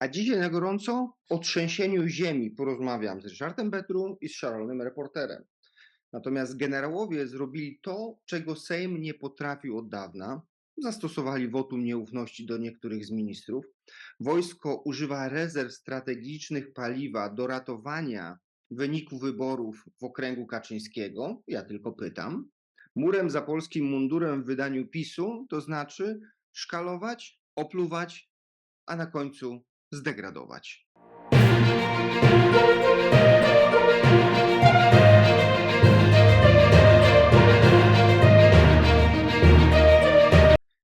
A dzisiaj na gorąco o trzęsieniu ziemi porozmawiam z Ryszardem Petru i z szalonym reporterem. Natomiast generałowie zrobili to, czego Sejm nie potrafił od dawna. Zastosowali wotum nieufności do niektórych z ministrów. Wojsko używa rezerw strategicznych paliwa do ratowania wyniku wyborów w okręgu Kaczyńskiego. Ja tylko pytam. Murem za polskim mundurem w wydaniu PiSu to znaczy szkalować, opluwać, a na końcu zdegradować.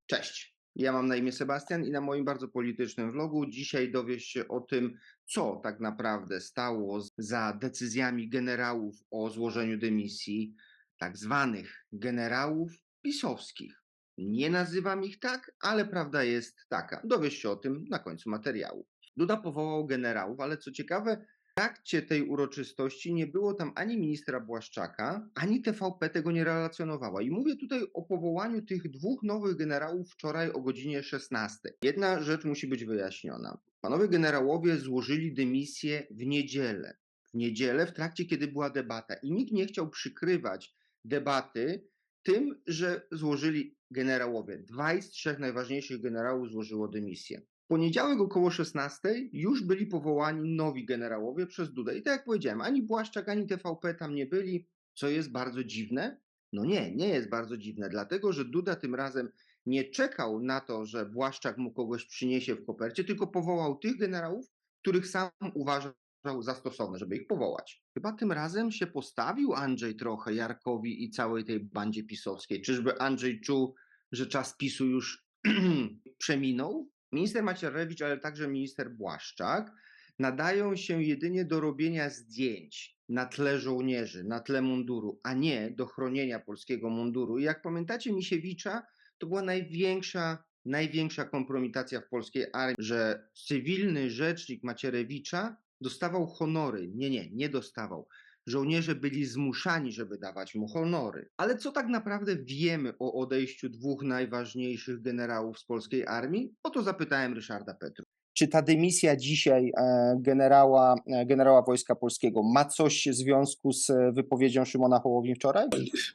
Cześć. Ja mam na imię Sebastian i na moim bardzo politycznym vlogu dzisiaj dowiesz się o tym, co tak naprawdę stało za decyzjami generałów o złożeniu dymisji, tak zwanych generałów pisowskich. Nie nazywam ich tak, ale prawda jest taka. Dowiesz się o tym na końcu materiału. Duda powołał generałów, ale co ciekawe, w trakcie tej uroczystości nie było tam ani ministra Błaszczaka, ani TVP tego nie relacjonowała. I mówię tutaj o powołaniu tych dwóch nowych generałów wczoraj o godzinie 16. Jedna rzecz musi być wyjaśniona. Panowie generałowie złożyli dymisję w niedzielę. W niedzielę, w trakcie kiedy była debata. I nikt nie chciał przykrywać debaty tym, że złożyli generałowie. Dwaj z trzech najważniejszych generałów złożyło dymisję. Poniedziałek około 16 już byli powołani nowi generałowie przez Dudę. I tak jak powiedziałem, ani Błaszczak, ani TVP tam nie byli, co jest bardzo dziwne. No nie, nie jest bardzo dziwne, dlatego że Duda tym razem nie czekał na to, że Błaszczak mu kogoś przyniesie w kopercie, tylko powołał tych generałów, których sam uważał za stosowne, żeby ich powołać. Chyba tym razem się postawił Andrzej trochę Jarkowi i całej tej bandzie pisowskiej. Czyżby Andrzej czuł, że czas PiSu już przeminął? Minister Macierewicz, ale także minister Błaszczak nadają się jedynie do robienia zdjęć na tle żołnierzy, na tle munduru, a nie do chronienia polskiego munduru. I jak pamiętacie Misiewicza, to była największa, największa kompromitacja w polskiej armii, że cywilny rzecznik Macierewicza dostawał honory. Nie, nie, nie dostawał. Żołnierze byli zmuszani, żeby dawać mu honory. Ale co tak naprawdę wiemy o odejściu dwóch najważniejszych generałów z polskiej armii? O to zapytałem Ryszarda Petru. Czy ta dymisja dzisiaj e, generała, e, generała Wojska Polskiego ma coś w związku z e, wypowiedzią Szymona Hołowni wczoraj?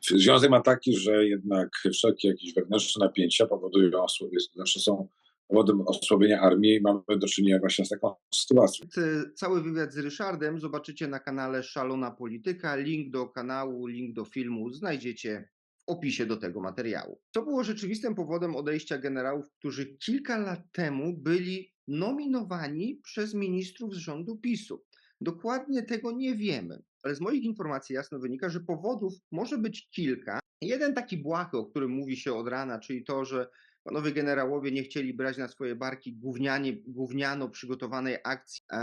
Związek ma taki, że jednak wszelkie jakieś wewnętrzne napięcia powodują, zawsze są powodem osłabienia armii i mamy do czynienia właśnie z taką sytuacją. Cały wywiad z Ryszardem zobaczycie na kanale Szalona Polityka. Link do kanału, link do filmu znajdziecie w opisie do tego materiału. Co było rzeczywistym powodem odejścia generałów, którzy kilka lat temu byli nominowani przez ministrów z rządu PiSu? Dokładnie tego nie wiemy, ale z moich informacji jasno wynika, że powodów może być kilka. Jeden taki błahy, o którym mówi się od rana, czyli to, że Panowie generałowie nie chcieli brać na swoje barki gównianie, gówniano przygotowanej akcji e,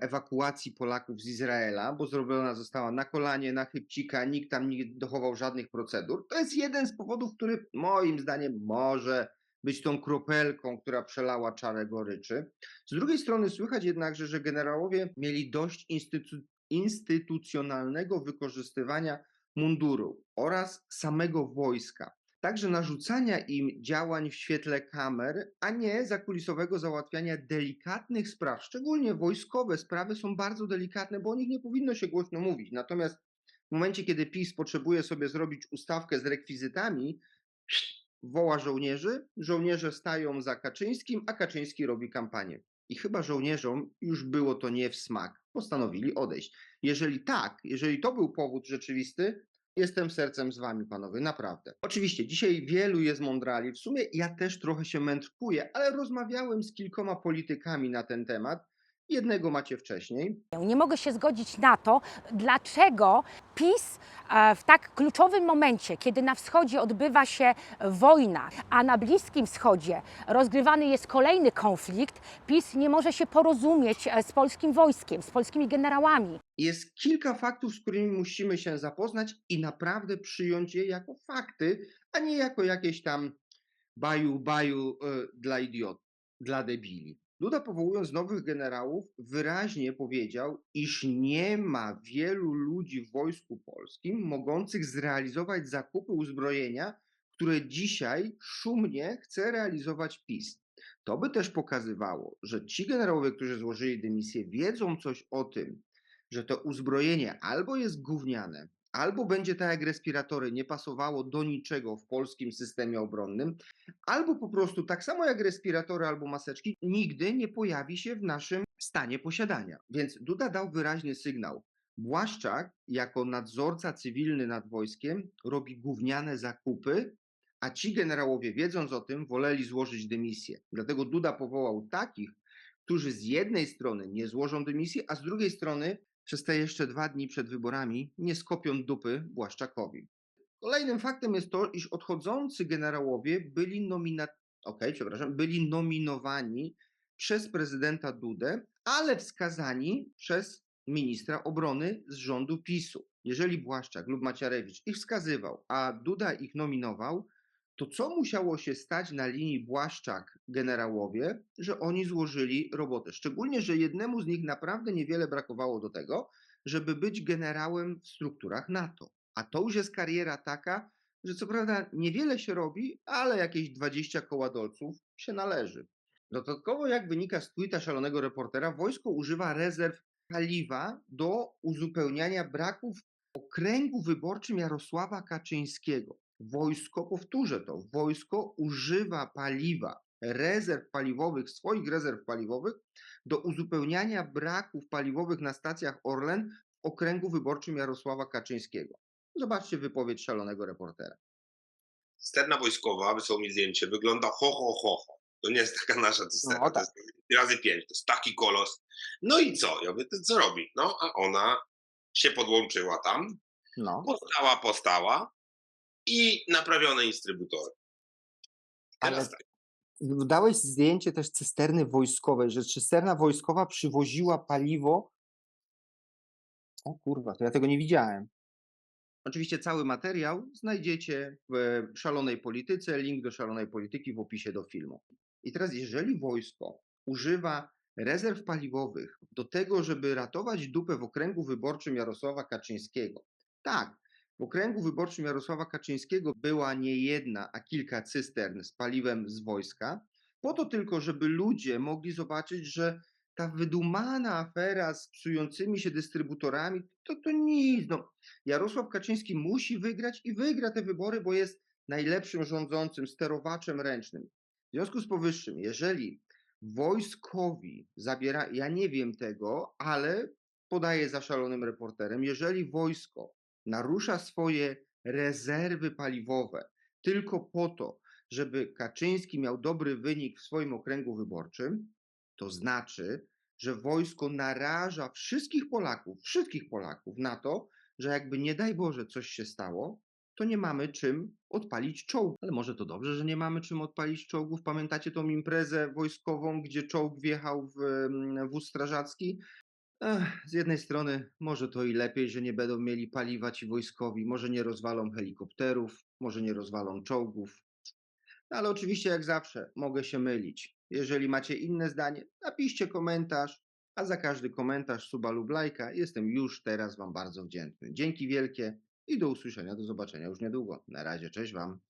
ewakuacji Polaków z Izraela, bo zrobiona została na kolanie, na chybcika, nikt tam nie dochował żadnych procedur. To jest jeden z powodów, który moim zdaniem może być tą kropelką, która przelała czarę goryczy. Z drugiej strony słychać jednakże, że generałowie mieli dość instytu- instytucjonalnego wykorzystywania munduru oraz samego wojska także narzucania im działań w świetle kamer, a nie zakulisowego załatwiania delikatnych spraw. Szczególnie wojskowe sprawy są bardzo delikatne, bo o nich nie powinno się głośno mówić. Natomiast w momencie, kiedy PiS potrzebuje sobie zrobić ustawkę z rekwizytami, woła żołnierzy, żołnierze stają za Kaczyńskim, a Kaczyński robi kampanię. I chyba żołnierzom już było to nie w smak. Postanowili odejść. Jeżeli tak, jeżeli to był powód rzeczywisty, Jestem sercem z wami, panowie, naprawdę. Oczywiście, dzisiaj wielu jest mądrali. W sumie ja też trochę się mędrkuję, ale rozmawiałem z kilkoma politykami na ten temat. Jednego macie wcześniej. Nie mogę się zgodzić na to, dlaczego PiS e, w tak kluczowym momencie, kiedy na wschodzie odbywa się wojna, a na Bliskim Wschodzie rozgrywany jest kolejny konflikt, PiS nie może się porozumieć e, z polskim wojskiem, z polskimi generałami. Jest kilka faktów, z którymi musimy się zapoznać i naprawdę przyjąć je jako fakty, a nie jako jakieś tam baju, baju y, dla idiot, dla debili. Duda powołując nowych generałów wyraźnie powiedział, iż nie ma wielu ludzi w Wojsku Polskim mogących zrealizować zakupy uzbrojenia, które dzisiaj szumnie chce realizować PiS. To by też pokazywało, że ci generałowie, którzy złożyli dymisję, wiedzą coś o tym, że to uzbrojenie albo jest gówniane, albo będzie tak jak respiratory, nie pasowało do niczego w polskim systemie obronnym, albo po prostu tak samo jak respiratory albo maseczki, nigdy nie pojawi się w naszym stanie posiadania. Więc Duda dał wyraźny sygnał. Błaszczak, jako nadzorca cywilny nad wojskiem, robi gówniane zakupy, a ci generałowie, wiedząc o tym, woleli złożyć dymisję. Dlatego Duda powołał takich, którzy z jednej strony nie złożą dymisji, a z drugiej strony przez te jeszcze dwa dni przed wyborami nie skopią dupy Błaszczakowi. Kolejnym faktem jest to, iż odchodzący generałowie byli nomina... okay, przepraszam, byli nominowani przez prezydenta Dudę, ale wskazani przez ministra obrony z rządu PiSu. Jeżeli Błaszczak lub Maciarewicz ich wskazywał, a Duda ich nominował, to co musiało się stać na linii Błaszczak-generałowie, że oni złożyli robotę? Szczególnie, że jednemu z nich naprawdę niewiele brakowało do tego, żeby być generałem w strukturach NATO. A to już jest kariera taka, że co prawda niewiele się robi, ale jakieś 20 koładolców się należy. Dodatkowo, jak wynika z tweeta szalonego reportera, wojsko używa rezerw paliwa do uzupełniania braków okręgu wyborczym Jarosława Kaczyńskiego. Wojsko, powtórzę to, wojsko używa paliwa, rezerw paliwowych, swoich rezerw paliwowych do uzupełniania braków paliwowych na stacjach Orlen w okręgu wyborczym Jarosława Kaczyńskiego. Zobaczcie wypowiedź szalonego reportera. Cysterna wojskowa, wysłał mi zdjęcie, wygląda ho, ho, ho, ho. To nie jest taka nasza cysterna, No, to jest razy pięć, to jest taki kolos. No i co? Ja mówię, to co robi? No, a ona się podłączyła tam, No, postała, postała i naprawione instrybutory. Ale- Teraz tak. dałeś zdjęcie też cysterny wojskowej, że cysterna wojskowa przywoziła paliwo. O kurwa, to ja tego nie widziałem. Oczywiście cały materiał znajdziecie w szalonej polityce. Link do szalonej polityki w opisie do filmu. I teraz, jeżeli wojsko używa rezerw paliwowych do tego, żeby ratować dupę w okręgu wyborczym Jarosława Kaczyńskiego, tak, w okręgu wyborczym Jarosława Kaczyńskiego była nie jedna, a kilka cystern z paliwem z wojska, po to tylko, żeby ludzie mogli zobaczyć, że ta wydumana afera z psującymi się dystrybutorami, to, to nic. No, Jarosław Kaczyński musi wygrać i wygra te wybory, bo jest najlepszym rządzącym, sterowaczem ręcznym. W związku z powyższym, jeżeli wojskowi zabiera, ja nie wiem tego, ale podaję za szalonym reporterem, jeżeli wojsko narusza swoje rezerwy paliwowe tylko po to, żeby Kaczyński miał dobry wynik w swoim okręgu wyborczym, to znaczy, że wojsko naraża wszystkich Polaków, wszystkich Polaków na to, że jakby nie daj Boże coś się stało, to nie mamy czym odpalić czołgu. Ale może to dobrze, że nie mamy czym odpalić czołgów. Pamiętacie tą imprezę wojskową, gdzie czołg wjechał w mm, wóz strażacki? Ech, z jednej strony może to i lepiej, że nie będą mieli paliwa ci wojskowi, może nie rozwalą helikopterów, może nie rozwalą czołgów. No ale oczywiście, jak zawsze, mogę się mylić. Jeżeli macie inne zdanie, napiszcie komentarz, a za każdy komentarz, suba lub lajka jestem już teraz Wam bardzo wdzięczny. Dzięki wielkie i do usłyszenia, do zobaczenia już niedługo. Na razie, cześć Wam.